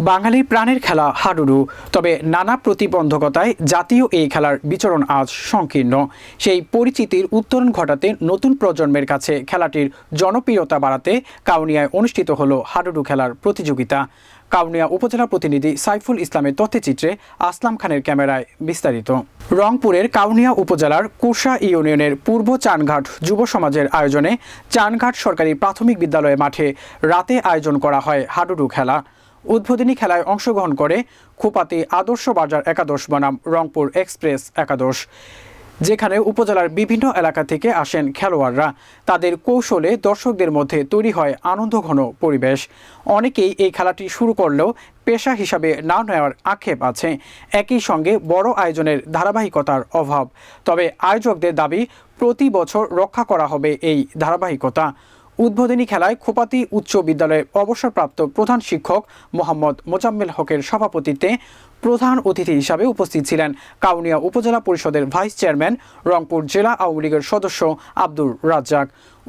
বাঙালির প্রাণের খেলা হাডুডু। তবে নানা প্রতিবন্ধকতায় জাতীয় এই খেলার বিচরণ আজ সংকীর্ণ। সেই পরিচিতির উত্তরণ ঘটাতে নতুন প্রজন্মের কাছে খেলাটির জনপ্রিয়তা বাড়াতে কাউনিয়ায় অনুষ্ঠিত হল হাডুডু খেলার প্রতিযোগিতা। কাউনিয়া উপজেলা প্রতিনিধি সাইফুল ইসলামের তথ্যচিত্রে আসলাম খানের ক্যামেরায় বিস্তারিত। রংপুরের কাউনিয়া উপজেলার কুরসা ইউনিয়নের পূর্ব চানঘাট যুব সমাজের আয়োজনে চানঘাট সরকারি প্রাথমিক বিদ্যালয় মাঠে রাতে আয়োজন করা হয় হাডুডু খেলা। উদ্বোধনী খেলায় অংশগ্রহণ করে খোপাতে আদর্শ বাজার একাদশ বনাম রংপুর এক্সপ্রেস একাদশ, যেখানে উপজেলার বিভিন্ন এলাকা থেকে আসেন খেলোয়াড়রা। তাদের কৌশলে দর্শকদের মধ্যে তৈরি হয় আনন্দঘন পরিবেশ। অনেকেই এই খেলাটি শুরু করলেও পেশা হিসাবে না নেওয়ার আক্ষেপ আছে। একই সঙ্গে বড় আয়োজনের ধারাবাহিকতার অভাব। তবে আয়োজকদের দাবি, প্রতি বছর রক্ষা করা হবে এই ধারাবাহিকতা। উদ্বোধনী খেলায় খোপাতি উচ্চ বিদ্যালয়ের অবসরপ্রাপ্ত প্রধান শিক্ষক মোহাম্মদ মোজাম্মেল হকের সভাপতিত্বে প্রধান অতিথি হিসাবে উপস্থিত ছিলেন কাউনিয়া উপজেলা পরিষদের ভাইস চেয়ারম্যান, রংপুর জেলা আওয়ামী লীগের সদস্য আব্দুর রাজ্জাক।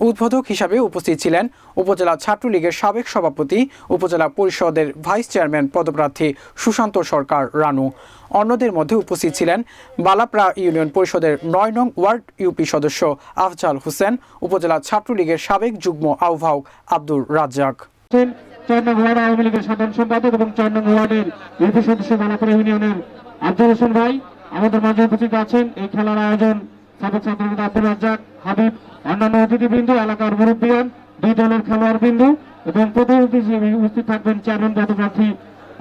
উদ্বোধক হিসাবে উপস্থিত ছিলেন উপজেলা ছাত্রলীগের সাবেক সভাপতি, উপজেলা পরিষদের ভাইস চেয়ারম্যান পদপ্রার্থী সুশান্ত সরকার রানু। অন্যদের মধ্যে উপস্থিত ছিলেন বালাপ্রা ইউনিয়ন পরিষদের নয় নং ওয়ার্ড ইউপি সদস্য আফজাল হোসেন, উপজেলা ছাত্রলীগের সাবেক যুগ্ম আহ্বায়ক আব্দুর রাজ্জাক। আছেন চার নং ওয়ার্ড আওয়ামী লীগের সাধারণ সম্পাদক এবং চার নং ওয়ার্ডের ইউপি সদস্য বালাপুর ইউনিয়নের আব্দুল হোসেন ভাই। আমাদের মাঝে উপস্থিত আছেন এই খেলার আয়োজন সাবেক ছাত্রনেতা আব্দুল রাজ্জাক, হাবিব, অন্যান্য অতিথিবৃন্দ, এলাকার মুরব্বিয়ান, দুই দলের খেলোয়াড় বিন্দু এবং অতিথি হিসেবে উপস্থিত থাকবেন চেয়ারম্যান পদপ্রার্থী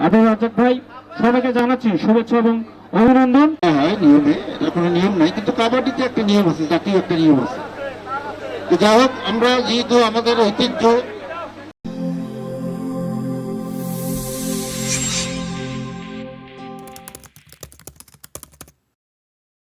আব্দুল রাজ্জাক ভাই। সবাইকে জানাচ্ছি শুভেচ্ছা এবং অভিনন্দন। হয় নিয়মে এটা কোনো নিয়ম নাই, কিন্তু কাবাডিতে একটা নিয়ম আছে, জাতীয় একটা নিয়ম আছে। যাই হোক, আমরা যেহেতু আমাদের ঐতিহ্য